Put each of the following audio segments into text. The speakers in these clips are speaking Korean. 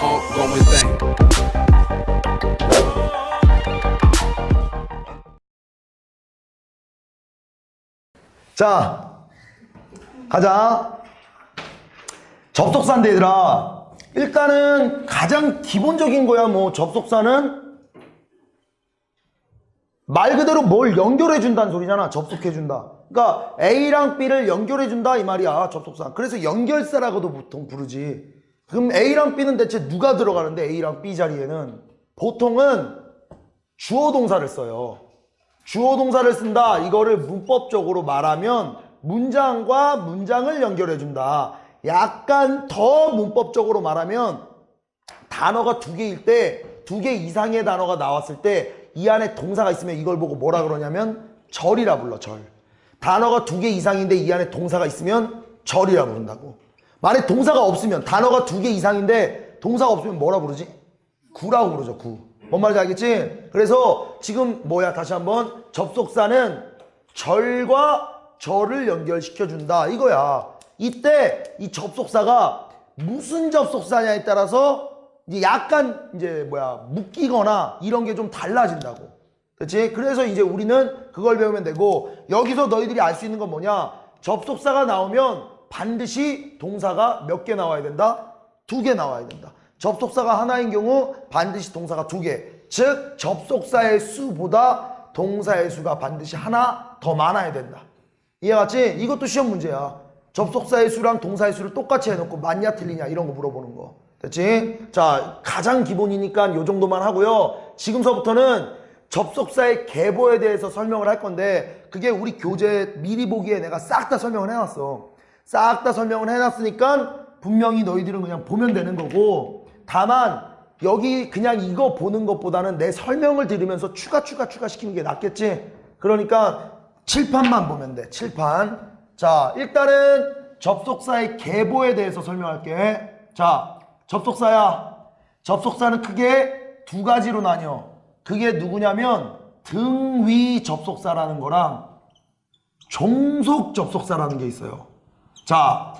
ongoing thing. 자, 가자. 접속사인데 얘들아. 일단은 가장 기본적인 거야. 뭐 접속사는 말 그대로 뭘 연결해 준다는 소리잖아. 접속해 준다. 그러니까 A랑 B를 연결해 준다 이 말이야. 접속사. 그래서 연결사라고도 보통 부르지. 그럼 A랑 B는 대체 누가 들어가는데 A랑 B 자리에는 보통은 주어 동사를 써요. 주어 동사를 쓴다. 이거를 문법적으로 말하면 문장과 문장을 연결해 준다. 약간 더 문법적으로 말하면 단어가 두 개일 때 두 개 이상의 단어가 나왔을 때 이 안에 동사가 있으면 이걸 보고 뭐라 그러냐면 절이라 불러 절. 단어가 두 개 이상인데 이 안에 동사가 있으면 절이라 부른다고. 만약 동사가 없으면 단어가 두 개 이상인데 동사가 없으면 뭐라 부르지? 구라고 부르죠 구. 뭔 말인지 알겠지? 그래서 지금 뭐야 다시 한번 접속사는 절과 절을 연결시켜 준다 이거야. 이때 이 접속사가 무슨 접속사냐에 따라서 이제 약간 이제 뭐야 묶이거나 이런 게 좀 달라진다고. 그렇지? 그래서 이제 우리는 그걸 배우면 되고 여기서 너희들이 알 수 있는 건 뭐냐? 접속사가 나오면 반드시 동사가 몇 개 나와야 된다? 두 개 나와야 된다. 접속사가 하나인 경우 반드시 동사가 두 개. 즉 접속사의 수보다 동사의 수가 반드시 하나 더 많아야 된다. 이해갔지? 이것도 시험 문제야. 접속사의 수랑 동사의 수를 똑같이 해놓고 맞냐 틀리냐 이런 거 물어보는 거. 됐지? 자, 가장 기본이니까 요 정도만 하고요. 지금서부터는 접속사의 계보에 대해서 설명을 할 건데 그게 우리 교재 미리 보기에 내가 싹 다 설명을 해놨어. 싹 다 설명을 해놨으니까 분명히 너희들은 그냥 보면 되는 거고 다만 여기 그냥 이거 보는 것보다는 내 설명을 들으면서 추가 추가 추가 시키는 게 낫겠지? 그러니까 칠판만 보면 돼. 칠판. 자, 일단은 접속사의 계보에 대해서 설명할게. 자, 접속사야. 접속사는 크게 두 가지로 나뉘어. 그게 누구냐면 등위 접속사라는 거랑 종속 접속사라는 게 있어요. 자,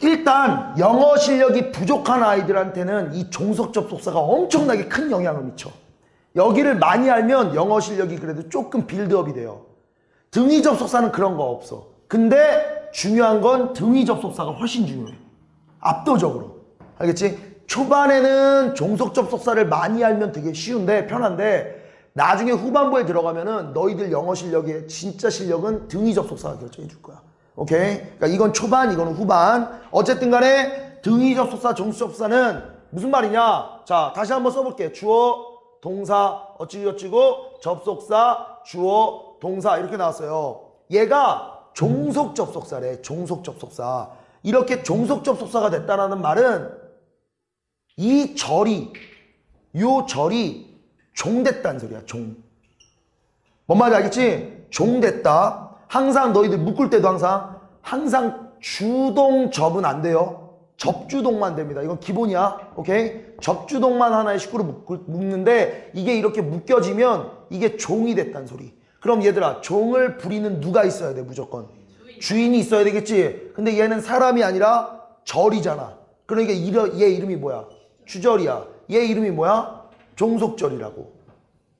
일단 영어 실력이 부족한 아이들한테는 이 종속 접속사가 엄청나게 큰 영향을 미쳐. 여기를 많이 알면 영어 실력이 그래도 조금 빌드업이 돼요. 등위 접속사는 그런 거 없어. 근데 중요한 건 등위 접속사가 훨씬 중요해. 압도적으로. 알겠지? 초반에는 종속 접속사를 많이 알면 되게 쉬운데 편한데 나중에 후반부에 들어가면은 너희들 영어 실력의 진짜 실력은 등위 접속사가 결정해 줄 거야. 오케이? 그러니까 이건 초반, 이거는 후반. 어쨌든 간에 등위 접속사, 종속 접속사는 무슨 말이냐? 자, 다시 한번 써볼게. 주어, 동사, 어찌어찌고, 접속사, 주어, 동사 이렇게 나왔어요. 얘가 종속 접속사래. 종속 접속사. 이렇게 종속 접속사가 됐다라는 말은 이 절이 요 절이 종됐다는 소리야. 종. 뭔 말인지 알겠지? 종됐다. 항상 너희들 묶을 때도 항상 항상 주동 접은 안 돼요. 접주동만 됩니다. 이건 기본이야. 오케이? 접주동만 하나의 식구로 묶, 묶는데 이게 이렇게 묶여지면 이게 종이 됐다는 소리. 그럼 얘들아 종을 부리는 누가 있어야 돼 무조건 주인 이 있어야 되겠지. 근데 얘는 사람이 아니라 절이잖아. 그러니까 이러, 얘 이름이 뭐야? 주절이야. 얘 이름이 뭐야? 종속절이라고.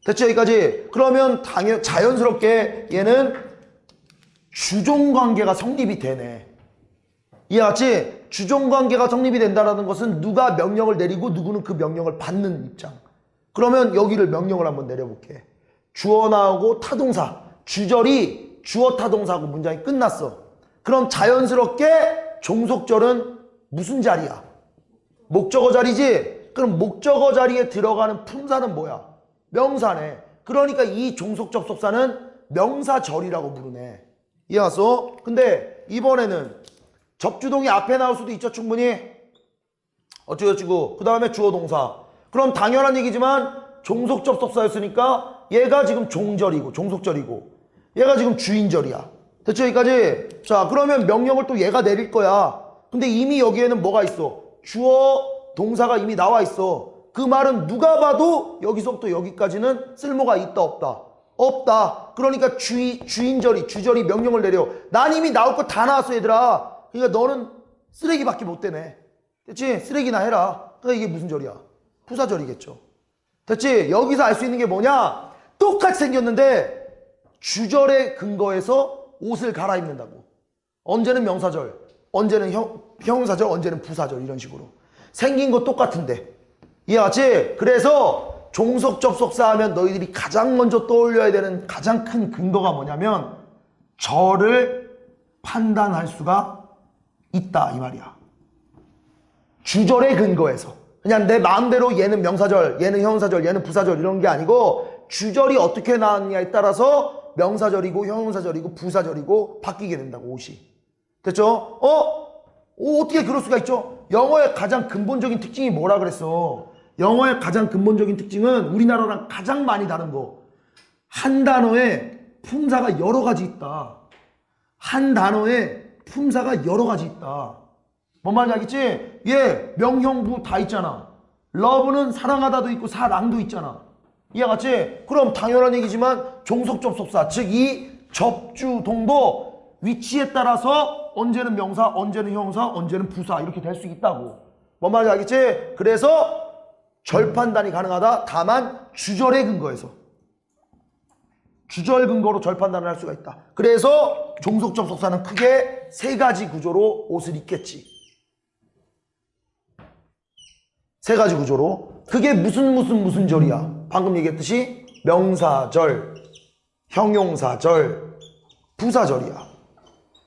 됐죠 여기까지? 그러면 당연 자연스럽게 얘는 주종 관계가 성립이 되네. 이해갔지? 주종 관계가 성립이 된다는 것은 누가 명령을 내리고 누구는 그 명령을 받는 입장. 그러면 여기를 명령을 한번 내려볼게. 주어 나오고 타동사. 주절이 주어 타동사하고 문장이 끝났어. 그럼 자연스럽게 종속절은 무슨 자리야? 목적어 자리지? 그럼 목적어 자리에 들어가는 품사는 뭐야? 명사네. 그러니까 이 종속 접속사는 명사절이라고 부르네. 이해 갔어? 근데 이번에는 접주동이 앞에 나올 수도 있죠 충분히? 어쩌고저쩌고 그 다음에 주어 동사. 그럼 당연한 얘기지만 종속 접속사였으니까 얘가 지금 종절이고 종속절이고. 얘가 지금 주인절이야. 됐죠 여기까지? 자 그러면 명령을 또 얘가 내릴 거야. 근데 이미 여기에는 뭐가 있어? 주어 동사가 이미 나와 있어. 그 말은 누가 봐도 여기서부터 여기까지는 쓸모가 있다 없다 없다 그러니까 주인, 주인절이 주절이 명령을 내려 난 이미 나올 거 다 나왔어 얘들아 그러니까 너는 쓰레기밖에 못 되네 됐지 쓰레기나 해라 그러니까 이게 무슨 절이야? 부사절이겠죠. 됐지? 여기서 알 수 있는 게 뭐냐? 똑같이 생겼는데 주절의 근거에서 옷을 갈아입는다고. 언제는 명사절, 언제는 형, 형용사절, 언제는 부사절 이런 식으로. 생긴 거 똑같은데. 이해갔지? 그래서 종속 접속사 하면 너희들이 가장 먼저 떠올려야 되는 가장 큰 근거가 뭐냐면 절을 판단할 수가 있다 이 말이야. 주절의 근거에서 그냥 내 마음대로 얘는 명사절, 얘는 형용사절, 얘는 부사절 이런 게 아니고 주절이 어떻게 나왔냐에 따라서 명사절이고 형용사절이고 부사절이고 바뀌게 된다고 옷이. 됐죠? 어? 어, 어떻게 그럴 수가 있죠? 영어의 가장 근본적인 특징이 뭐라 그랬어? 영어의 가장 근본적인 특징은 우리나라랑 가장 많이 다른 거. 한 단어에 품사가 여러 가지 있다. 한 단어에 품사가 여러 가지 있다. 뭔 말인지 알겠지? 예, 명형부 다 있잖아. 러브는 사랑하다도 있고 사랑도 있잖아. 이해갔지? 그럼 당연한 얘기지만 종속 접속사, 즉 이 접주동도 위치에 따라서 언제는 명사, 언제는 형사, 언제는 부사 이렇게 될 수 있다고. 뭔 말인지 알겠지? 그래서 절 판단이 가능하다. 다만 주절의 근거에서. 주절 근거로 절 판단을 할 수가 있다. 그래서 종속 접속사는 크게 세 가지 구조로 옷을 입겠지. 세 가지 구조로. 그게 무슨 무슨 무슨 절이야. 방금 얘기했듯이 명사절, 형용사절, 부사절이야.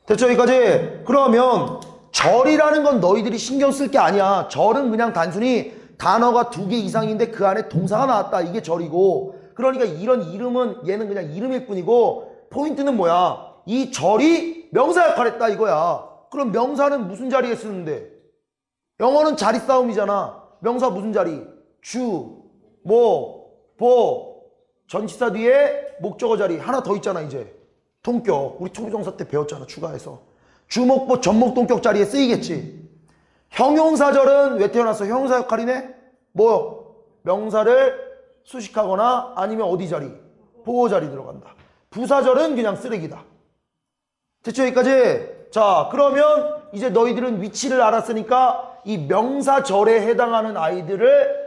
됐죠 여기까지? 그러면 절이라는 건 너희들이 신경 쓸 게 아니야. 절은 그냥 단순히 단어가 두 개 이상인데 그 안에 동사가 나왔다. 이게 절이고. 그러니까 이런 이름은 얘는 그냥 이름일 뿐이고 포인트는 뭐야? 이 절이 명사 역할을 했다 이거야. 그럼 명사는 무슨 자리에 쓰는데? 영어는 자리 싸움이잖아. 명사 무슨 자리? 주, 뭐, 보, 전치사 뒤에 목적어 자리 하나 더 있잖아 이제. 동격. 우리 초보정사 때 배웠잖아 추가해서. 주목보 전목 동격 자리에 쓰이겠지. 형용사절은 왜 태어났어? 형용사 역할이네? 뭐? 명사를 수식하거나 아니면 어디 자리? 보호 자리 들어간다. 부사절은 그냥 쓰레기다. 됐죠? 여기까지? 자, 그러면 이제 너희들은 위치를 알았으니까 이 명사절에 해당하는 아이들을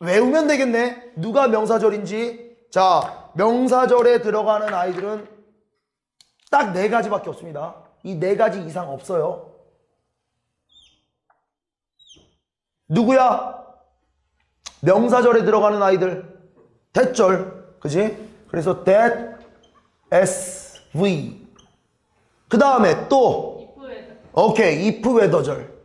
외우면 되겠네. 누가 명사절인지. 자, 명사절에 들어가는 아이들은 딱 네 가지밖에 없습니다. 이 네 가지 이상 없어요. 누구야? 명사절에 들어가는 아이들. 대절. 그지? 그래서 that, s, v. 그 다음에 또, 오케이, if weather절.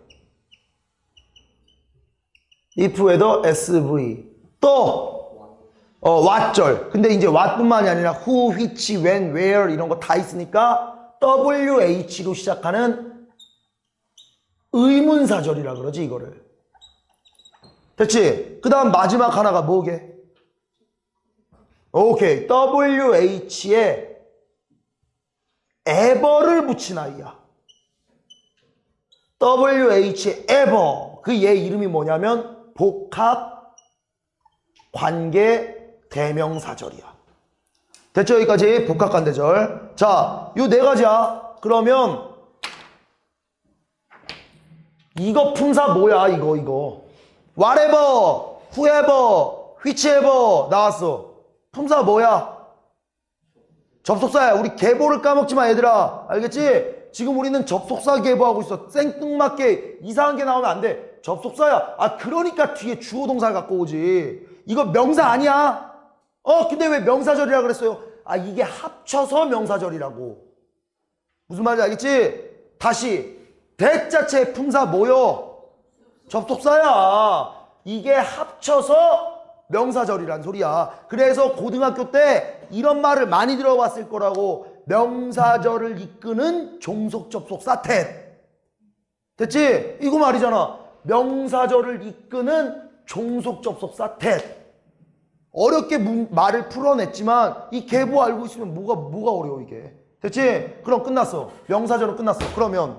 if weather, sv. 또, 어, what절. 근데 이제 what뿐만이 아니라 who, which, when, where 이런 거 다 있으니까 wh로 시작하는 의문사절이라 그러지, 이거를. 됐지? 그 다음 마지막 하나가 뭐게? 오케이. WH에 ever를 붙인 아이야. WH에 ever. 그 얘 이름이 뭐냐면 복합 관계 대명사절이야. 됐죠? 여기까지 복합 관대절. 자, 요 네 가지야. 그러면 이거 품사 뭐야? 이거 이거. Whatever, whoever, whichever 나왔어. 품사 뭐야? 접속사야. 우리 계보를 까먹지 마, 얘들아. 알겠지? 지금 우리는 접속사 계보하고 있어. 생뚱맞게 이상한 게 나오면 안 돼. 접속사야. 아, 그러니까 뒤에 주어 동사를 갖고 오지. 이거 명사 아니야. 어, 근데 왜 명사절이라 그랬어요? 아, 이게 합쳐서 명사절이라고. 무슨 말인지 알겠지? 다시. 대 자체의 품사 뭐요? 접속사야. 이게 합쳐서 명사절이란 소리야. 그래서 고등학교 때 이런 말을 많이 들어봤을 거라고 명사절을 이끄는 종속 접속사 tet. 됐지? 이거 말이잖아. 명사절을 이끄는 종속 접속사 tet. 어렵게 문- 말을 풀어냈지만 이 계보 알고 있으면 뭐가 뭐가 어려워 이게. 됐지? 그럼 끝났어. 명사절은 끝났어. 그러면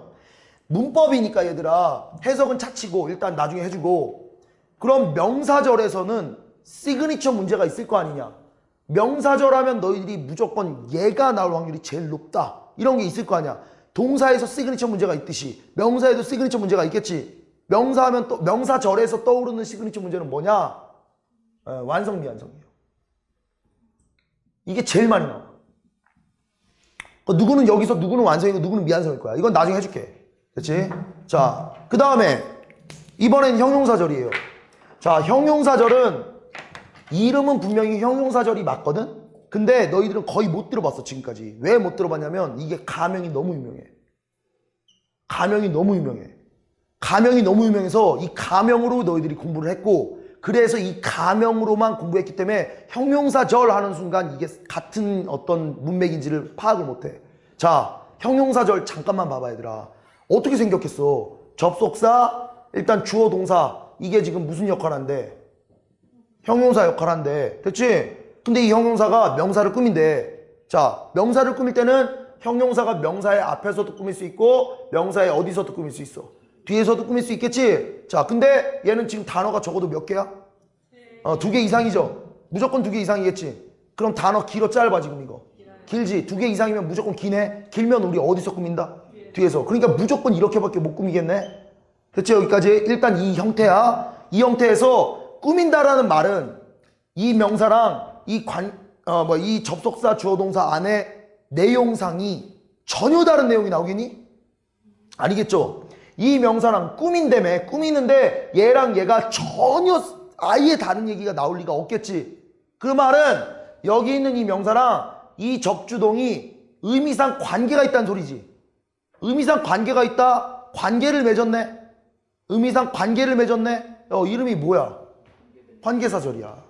문법이니까 얘들아 해석은 차치고 일단 나중에 해주고 그럼 명사절에서는 시그니처 문제가 있을 거 아니냐 명사절 하면 너희들이 무조건 얘가 나올 확률이 제일 높다 이런 게 있을 거 아니야 동사에서 시그니처 문제가 있듯이 명사에도 시그니처 문제가 있겠지 명사하면 또 명사절에서 떠오르는 시그니처 문제는 뭐냐? 예, 완성 미완성이에요. 이게 제일 많이 나와. 그 누구는 여기서 누구는 완성이고 누구는 미완성일 거야. 이건 나중에 해줄게. 그렇지? 자, 그 다음에 이번엔 형용사절이에요. 자, 형용사절은 이름은 분명히 형용사절이 맞거든? 근데 너희들은 거의 못 들어봤어, 지금까지. 왜 못 들어봤냐면 이게 가명이 너무 유명해. 가명이 너무 유명해. 가명이 너무 유명해서 이 가명으로 너희들이 공부를 했고 그래서 이 가명으로만 공부했기 때문에 형용사절 하는 순간 이게 같은 어떤 문맥인지를 파악을 못해. 자, 형용사절 잠깐만 봐봐 얘들아. 어떻게 생겼겠어? 접속사, 일단 주어 동사 이게 지금 무슨 역할한데? 형용사 역할한데 됐지? 근데 이 형용사가 명사를 꾸민대. 자, 명사를 꾸밀 때는 형용사가 명사의 앞에서도 꾸밀 수 있고 명사의 어디서도 꾸밀 수 있어. 뒤에서도 꾸밀 수 있겠지? 자, 근데 얘는 지금 단어가 적어도 몇 개야? 어, 두 개 이상이죠? 무조건 두 개 이상이겠지? 그럼 단어 길어 짧아 지금 이거? 길지? 두 개 이상이면 무조건 기네? 길면 우리 어디서 꾸민다? 뒤에서. 그러니까 무조건 이렇게밖에 못 꾸미겠네? 됐지? 여기까지? 일단 이 형태야. 이 형태에서 꾸민다라는 말은 이 명사랑 이 관, 어, 뭐, 이 접속사 주어 동사 안에 내용상이 전혀 다른 내용이 나오겠니? 아니겠죠? 이 명사랑 꾸민다며 꾸미는데 얘랑 얘가 전혀 아예 다른 얘기가 나올 리가 없겠지. 그 말은 여기 있는 이 명사랑 이 접주동이 의미상 관계가 있다는 소리지. 의미상 관계가 있다? 관계를 맺었네? 의미상 관계를 맺었네? 어, 이름이 뭐야? 관계사절이야.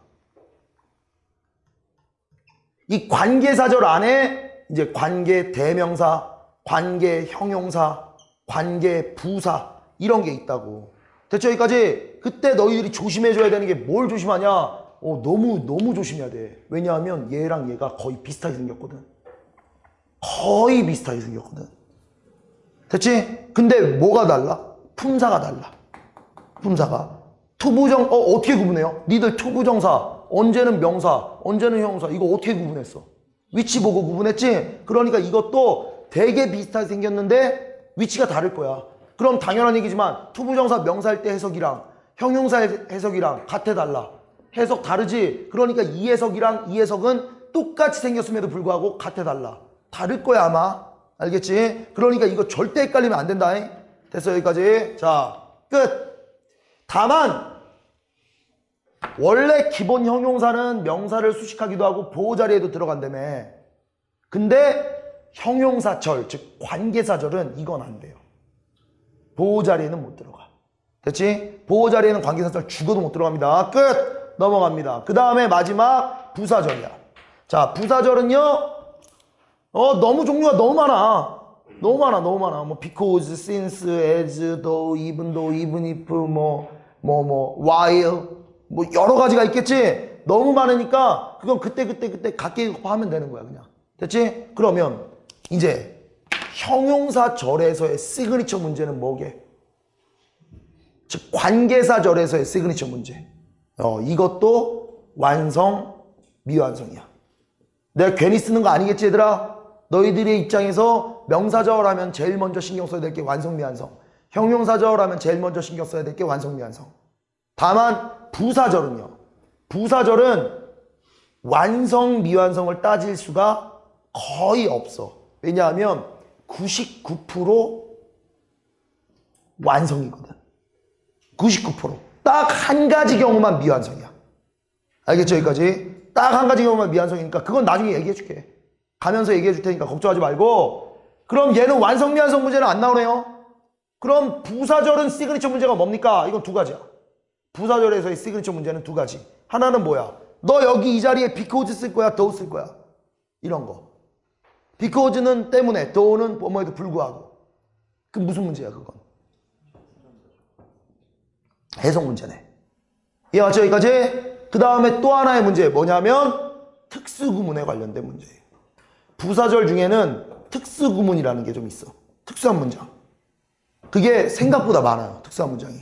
이 관계사절 안에 이제 관계 대명사, 관계 형용사, 관계 부사 이런 게 있다고. 됐죠? 여기까지 그때 너희들이 조심해줘야 되는 게 뭘 조심하냐? 어, 너무 너무 조심해야 돼. 왜냐하면 얘랑 얘가 거의 비슷하게 생겼거든. 거의 비슷하게 생겼거든. 됐지? 근데 뭐가 달라? 품사가 달라. 품사가. 투부정, 어, 어떻게 구분해요? 니들 투부정사, 언제는 명사, 언제는 형용사, 이거 어떻게 구분했어? 위치 보고 구분했지? 그러니까 이것도 되게 비슷하게 생겼는데 위치가 다를 거야. 그럼 당연한 얘기지만 투부정사 명사할 때 해석이랑 형용사 해석이랑 같아 달라. 해석 다르지? 그러니까 이 해석이랑 이 해석은 똑같이 생겼음에도 불구하고 같아 달라. 다를 거야 아마. 알겠지? 그러니까 이거 절대 헷갈리면 안 된다. 잉? 됐어 여기까지. 자 끝. 다만 원래 기본 형용사는 명사를 수식하기도 하고 보호 자리에도 들어간다며. 근데 형용사절 즉 관계사절은 이건 안 돼요. 보호 자리에는 못 들어가. 됐지? 보호 자리에는 관계사절 죽어도 못 들어갑니다. 끝. 넘어갑니다. 그 다음에 마지막 부사절이야. 자 부사절은요. 어 너무 종류가 너무 많아. 너무 많아, 너무 많아. 뭐 because, since, as, though, even though, even if, 뭐, 뭐, 뭐, while, 뭐 여러 가지가 있겠지. 너무 많으니까 그건 그때 그때 그때 각기 하면 되는 거야, 그냥. 됐지? 그러면 이제 형용사 절에서의 시그니처 문제는 뭐게? 즉 관계사 절에서의 시그니처 문제. 어, 이것도 완성, 미완성이야. 내가 괜히 쓰는 거 아니겠지, 얘들아? 너희들의 입장에서 명사절 하면 제일 먼저 신경 써야 될 게 완성, 미완성. 형용사절 하면 제일 먼저 신경 써야 될 게 완성, 미완성. 다만 부사절은요. 부사절은 완성, 미완성을 따질 수가 거의 없어. 왜냐하면 99% 완성이거든. 99%. 딱 한 가지 경우만 미완성이야. 알겠죠? 여기까지? 딱 한 가지 경우만 미완성이니까 그건 나중에 얘기해 줄게. 가면서 얘기해 줄 테니까 걱정하지 말고 그럼 얘는 완성 미완성 문제는 안 나오네요. 그럼 부사절은 시그니처 문제가 뭡니까? 이건 두 가지야. 부사절에서의 시그니처 문제는 두 가지. 하나는 뭐야? 너 여기 이 자리에 because 쓸 거야, though 쓸 거야. 이런 거. because는 때문에, though는 뭐뭐에도 불구하고. 그 무슨 문제야, 그건? 해석 문제네. 이해 맞죠? 여기까지? 그 다음에 또 하나의 문제 뭐냐면 특수구문에 관련된 문제예요. 부사절 중에는 특수구문이라는 게 좀 있어. 특수한 문장. 그게 생각보다 많아요. 특수한 문장이.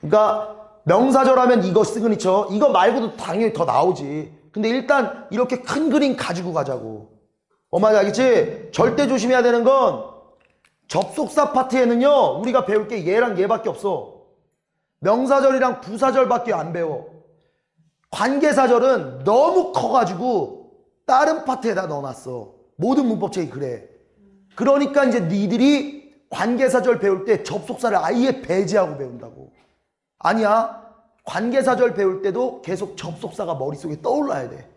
그러니까 명사절 하면 이거 시그니처. 이거 말고도 당연히 더 나오지. 근데 일단 이렇게 큰 그림 가지고 가자고. 엄마 알겠지? 절대 조심해야 되는 건 접속사 파트에는요. 우리가 배울 게 얘랑 얘밖에 없어. 명사절이랑 부사절밖에 안 배워. 관계사절은 너무 커가지고 다른 파트에다 넣어놨어. 모든 문법책이 그래. 그러니까 이제 니들이 관계사절 배울 때 접속사를 아예 배제하고 배운다고. 아니야. 관계사절 배울 때도 계속 접속사가 머릿속에 떠올라야 돼.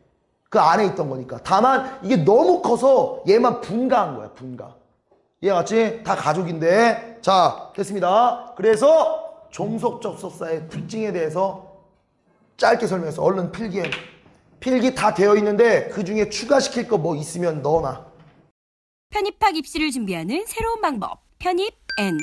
그 안에 있던 거니까. 다만 이게 너무 커서 얘만 분가한 거야, 분가. 이해갔지? 다 가족인데. 자, 됐습니다. 그래서 종속 접속사의 특징에 대해서 짧게 설명해서 얼른 필기해. 필기 다 되어 있는데 그 중에 추가시킬 거 뭐 있으면 넣어놔. 편입학 입시를 준비하는 새로운 방법. 편입 N.